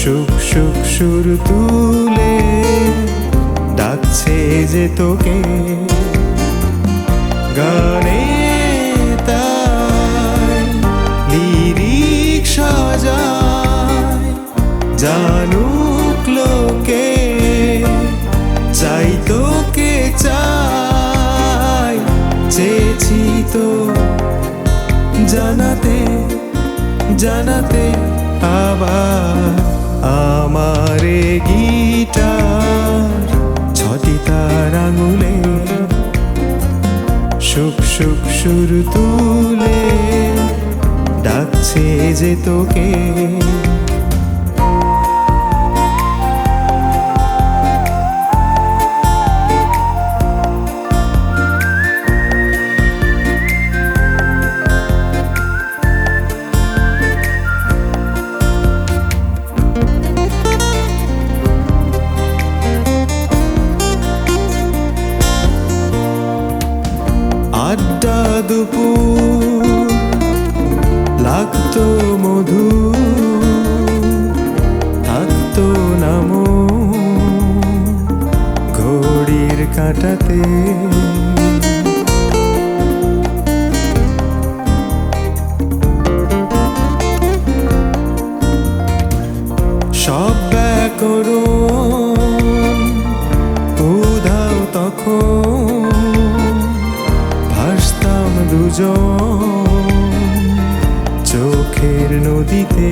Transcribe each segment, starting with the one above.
সুখ সুখ সুর তুলে ডাকছে যে তোকে। গানে তাই লিরিক সাজায়, জানুক লোকে, চাই তোকে চাই, চেয়েছি তো জানাতে জানাতে আবার। আমারে গিটার ছটি তার আঙুলে সুখ সুখ সুর তুলে ডাকছে যে তোকে। লাগতো মধু ঘড়ির কাটাতে। সব ব্যাকরণ চোখের নদীতে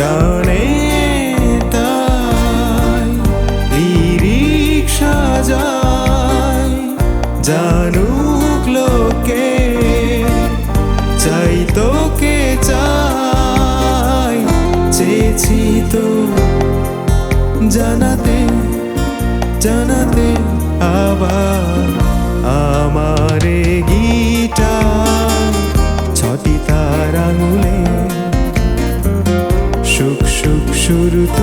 গানে লিরিক সাজায় জানুক লোকে, চাই তোকে চাই, চেয়েছি তো জানাতে জানাতে আবার।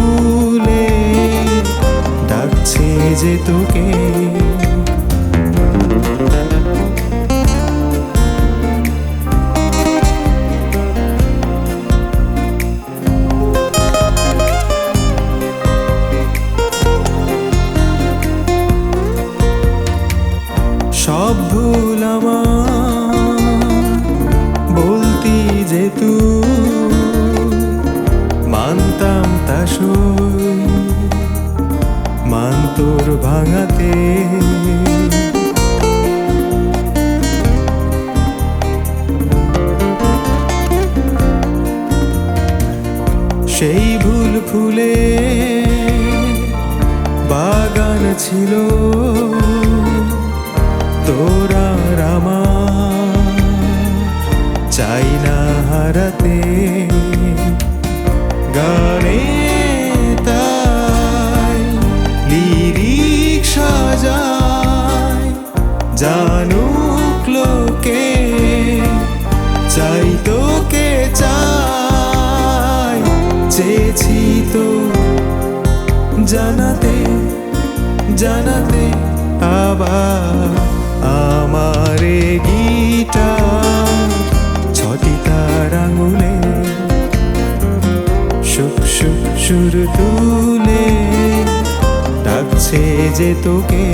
তুলে ডাকছে যে তোকে। সব ভুল আমার সই মান তোর ভাঙাতে। সেই ভুল ফুলে বাগান ছিল। তোরা আমার চাই না হারাতে। জানুক লোকে, চাই তোকে চাই, চেয়েছি তো জানাতে জানাতে আবার আমারে গিটার, ছটি তার আঙুলে, সুখ সুখ সুর তুলে ডাকছে যে তোকে।